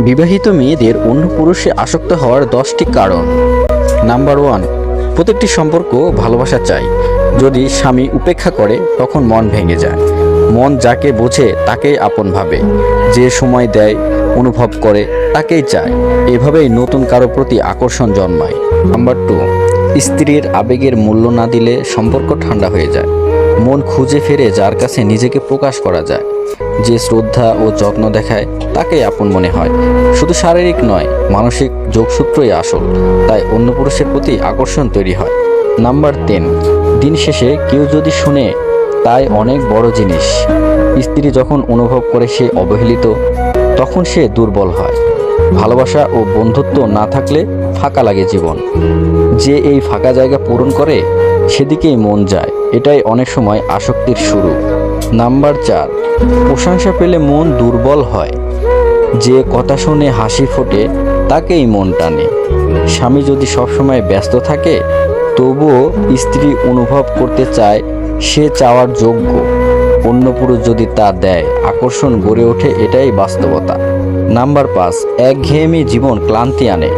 বিবাহিত মেয়েদের অন্য পুরুষে আসক্ত হওয়ার দশটি কারণ। নাম্বার ওয়ান, প্রত্যেকটি সম্পর্ক ভালোবাসা চাই। যদি স্বামী উপেক্ষা করে, তখন মন ভেঙে যায়। মন যাকে বোঝে, তাকেই আপন ভাবে। যে সময় দেয়, অনুভব করে, তাকেই চায়। এভাবেই নতুন কারও প্রতি আকর্ষণ জন্মায়। নাম্বার টু, স্ত্রীর আবেগের মূল্য না দিলে সম্পর্ক ঠান্ডা হয়ে যায়। মন খুঁজে ফেরে যার কাছে নিজেকে প্রকাশ করা যায়। যে শ্রদ্ধা ও যত্ন দেখায়, তাকেই আপন মনে হয়। শুধু শারীরিক নয়, মানসিক যোগসূত্রই আসল। তাই অন্য পুরুষের প্রতি আকর্ষণ তৈরি হয়। নাম্বার তিন, দিন শেষে কেউ যদি শুনে, তাই অনেক বড় জিনিস। স্ত্রী যখন অনুভব করে সে অবহেলিত, তখন সে দুর্বল হয়। ভালোবাসা ও বন্ধুত্ব না থাকলে ফাঁকা লাগে জীবন। যে এই ফাঁকা জায়গা পূরণ করে, সেদিকেই মন যায়। এটাই অনেক সময় আসক্তির শুরু। নাম্বার চার, প্রশংসা পেলে মন দুর্বল হয়। যে কথা শুনে হাসি ফোটে, তাকেই মন টানে। স্বামী যদি সবসময় ব্যস্ত থাকে, তবুও স্ত্রী অনুভব করতে চায়, সে চাওয়ার যোগ্য। অন্য পুরুষ যদি তা দেয়, আকর্ষণ গড়ে ওঠে, এটাই বাস্তবতা। নাম্বার পাঁচ, একঘেয়েমি জীবন ক্লান্তি আনে।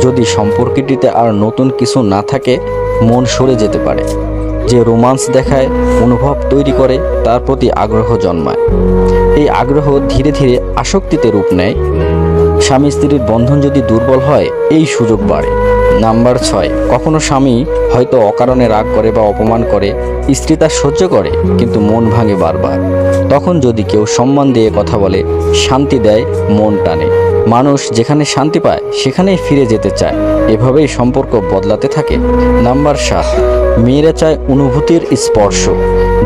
যদি সম্পর্কটিতে আর নতুন কিছু না থাকে, মন সরে যেতে পারে। যে রোমান্স দেখায়, অনুভব তৈরি করে, তার প্রতি আগ্রহ জন্মায়। এই আগ্রহ ধীরে ধীরে আসক্তিতে রূপ নেয়। স্বামী স্ত্রীর বন্ধন যদি দুর্বল হয়, এই সুযোগ বাড়ে। নাম্বার ছয়, কখনো স্বামী হয়তো অকারণে রাগ করে বা অপমান করে, স্ত্রী তা সহ্য করে, কিন্তু মন ভাঙে বারবার। তখন যদি কেউ সম্মান দিয়ে কথা বলে, শান্তি দেয়, মন টানে। মানুষ যেখানে শান্তি পায়, সেখানেই ফিরে যেতে চায়। এভাবেই সম্পর্ক বদলাতে থাকে। নাম্বার সাত, মেয়েরা চায় অনুভূতির স্পর্শ।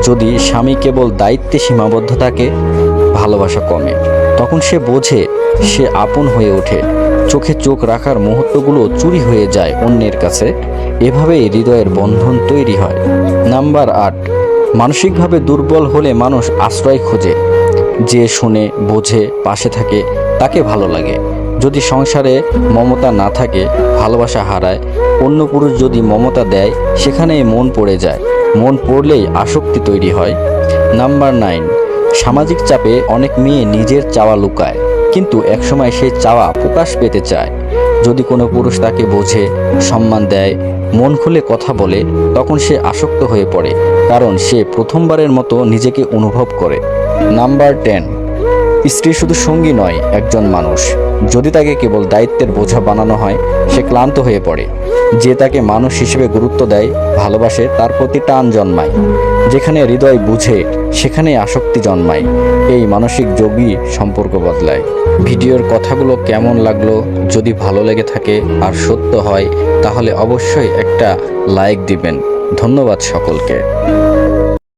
যদি স্বামী কেবল দায়িত্বে সীমাবদ্ধ থাকে, ভালোবাসা কমে। তখন সে বোঝে, সে আপন হয়ে ওঠে। চোখে চোখ রাখার মুহূর্তগুলো চুরি হয়ে যায় অন্যের কাছে। এভাবেই হৃদয়ের বন্ধন তৈরি হয়। নাম্বার আট, মানসিকভাবে দুর্বল হলে মানুষ আশ্রয় খোঁজে। যে শুনে, বোঝে, পাশে থাকে, তাকে ভালো লাগে। যদি সংসারে মমতা না থাকে, ভালোবাসা হারায়, অন্য পুরুষ যদি মমতা দেয়, সেখানেই মন পড়ে যায়। মন পড়লেই আসক্তি তৈরি হয়। নাম্বার নাইন, সামাজিক চাপে অনেক মেয়ে নিজের চাওয়া লুকায়। কিন্তু একসময় সেই চাওয়া প্রকাশ পেতে চায়। যদি কোনো পুরুষ তাকে বোঝে, সম্মান দেয়, মন খুলে কথা বলে, তখন সে আসক্ত হয়ে পড়ে, কারণ সে প্রথমবারের মতো নিজেকে অনুভব করে। নাম্বার টেন, স্ত্রী শুধু সঙ্গী নয়, একজন মানুষ। যদি তাকে কেবল দায়িত্বের বোঝা বানানো হয়, সে ক্লান্ত হয়ে পড়ে। যে তাকে মানুষ হিসেবে গুরুত্ব দেয়, ভালোবাসে, তার প্রতি টান জন্মায়। যেখানে হৃদয় বুঝে সেখানে আসক্তি জন্মায়। এই মানসিক যোগই সম্পর্ক বদলায়। ভিডিওর কথাগুলো কেমন লাগল, যদি ভালো লেগে থাকে আর সত্য হয়, তাহলে অবশ্যই একটা লাইক দিবেন। ধন্যবাদ সকলকে।